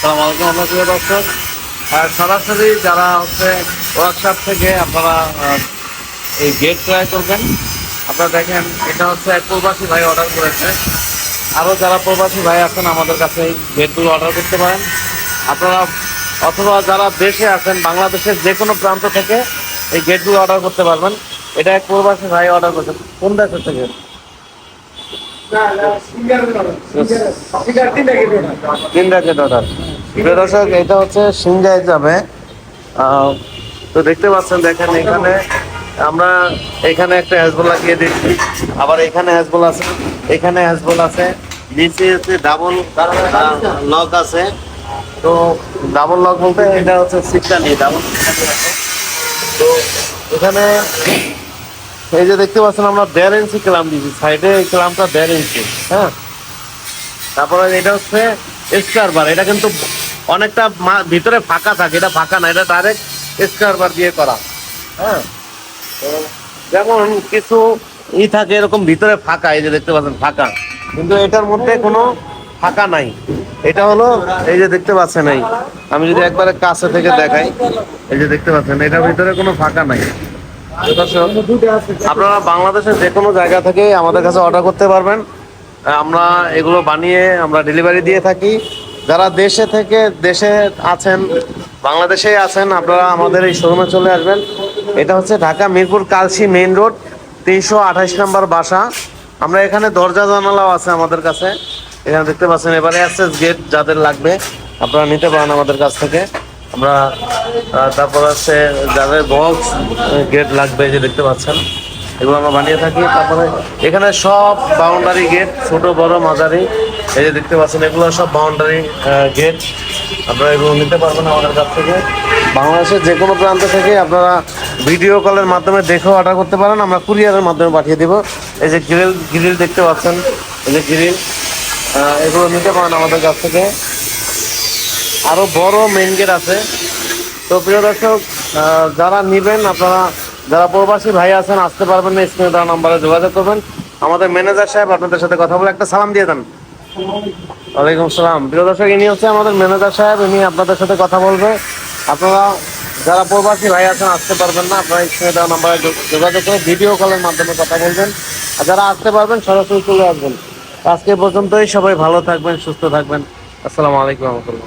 সালাম আলাইকুম আমরা প্রিয় দর্শক। সরাসরি যারা হচ্ছে ওয়ার্কশপ থেকে আপনারা এই গেট ক্রয় করবেন, আপনারা দেখেন, এটা হচ্ছে এক প্রবাসী ভাই অর্ডার করেছে। আরও যারা প্রবাসী ভাই আছেন, আমাদের কাছে এই গেটগুলো অর্ডার করতে পারেন। আপনারা অথবা যারা দেশে আছেন, বাংলাদেশের যে কোনো প্রান্ত থেকে এই গেটগুলো অর্ডার করতে পারবেন। এটা এক প্রবাসী ভাই অর্ডার করেছে, কোন দেশের থেকে? এটা হচ্ছে সিংগায় যাবে। তো দেখতে পাচ্ছেন, দেখেন এখানে আমরা এখানে একটা হ্যাজবল লাগিয়ে দিচ্ছি। আবার এখানে হ্যাজবল আছে, এখানে হ্যাজবল আছে। নিচে হচ্ছে ডাবল লক আছে। তো ডাবল লক বলতে এটা হচ্ছে সিটটা নিয়ে ডাবল তো এখানে এই যে দেখতে পাচ্ছেন আমরা দেড় ইঞ্চি ক্লাম দিয়েছি। সাইডে এই ক্লামটা দেড় ইঞ্চি হ্যাঁ? তারপরে এটা হচ্ছে স্টার বার এটা কিন্তু অনেকটা ভিতরে ফাঁকা থাকে, এটা ফাঁকা না, এটা ডাইরেক্ট স্টার বার দিয়ে করা হ্যাঁ? যেমন কিছু ই থাকে এরকম ভিতরে ফাঁকা, এই যে দেখতে পাচ্ছেন, ফাঁকা। কিন্তু এটার মধ্যে কোনো ফাঁকা নাই। এটা হলো, এই যে দেখতে পাচ্ছেন এই, আমি যদি একবারে কাছে থেকে দেখাই, এই যে দেখতে পাচ্ছেন, এটার ভিতরে কোনো ফাঁকা নাই। আপনারা বাংলাদেশের যে কোনো জায়গা থেকে আমাদের কাছে অর্ডার করতে পারবেন। আমরা এগুলো বানিয়ে আমরা ডেলিভারি দিয়ে থাকি। যারা দেশে থেকে, দেশে আছেন বাংলাদেশে আছেন, আপনারা আমাদের এই শোরুমে চলে আসবেন। এটা হচ্ছে ঢাকা মিরপুর কালসি মেইন রোড তিনশো আঠাশ নম্বর বাসা। আমরা এখানে দরজা জানালাও আছে আমাদের কাছে। এখানে দেখতে পাচ্ছেন, এবারে অ্যাসেস গেট যাদের লাগবে, আপনারা নিতে পারেন আমাদের কাছ থেকে। আমরা তারপর আছে যাদের বক্স গেট লাগবে যে দেখতে পাচ্ছেন, এগুলো আমরা বানিয়ে থাকি। তারপরে এখানে সব বাউন্ডারি গেট ছোট, বড়, মাঝারি, এই যে দেখতে পাচ্ছেন, এগুলো সব বাউন্ডারি গেট আপনারা এগুলো নিতে পারবেন আমাদের কাছ থেকে। বাংলাদেশের যে কোনো প্রান্ত থেকে আপনারা ভিডিও কলের মাধ্যমে দেখেও অর্ডার করতে পারেন। আমরা কুরিয়ারের মাধ্যমে পাঠিয়ে দেবো। এই যে গ্রিল গ্রিল দেখতে পাচ্ছেন, এই যে গ্রিল এগুলো নিতে পারেন আমাদের কাছ থেকে। আরও বড় মেইন গেট আছে। তো প্রিয় দর্শক যারা নিবেন, আপনারা, যারা প্রবাসী ভাই আছেন, আসতে পারবেন না, স্ক্রিনে দেওয়া নাম্বারে যোগাযোগ করবেন। আমাদের ম্যানেজার সাহেব আপনাদের সাথে কথা বলে একটা সালাম দিয়ে দেন। ওয়ালাইকুম সালাম প্রিয় দর্শক, ইনি হচ্ছে আমাদের ম্যানেজার সাহেব, ইনি আপনাদের সাথে কথা বলবে। আপনারা, যারা প্রবাসী ভাই আছেন, আসতে পারবেন না, আপনারা স্ক্রিনে দেওয়া নাম্বারে যোগাযোগ করে ভিডিও কলের মাধ্যমে কথা বলবেন। আর যারা আসতে পারবেন, সরাসরি চলে আসবেন। আজকে পর্যন্তই সবাই ভালো থাকবেন, সুস্থ থাকবেন। আসসালামু আলাইকুম রহমতুল্লাহ।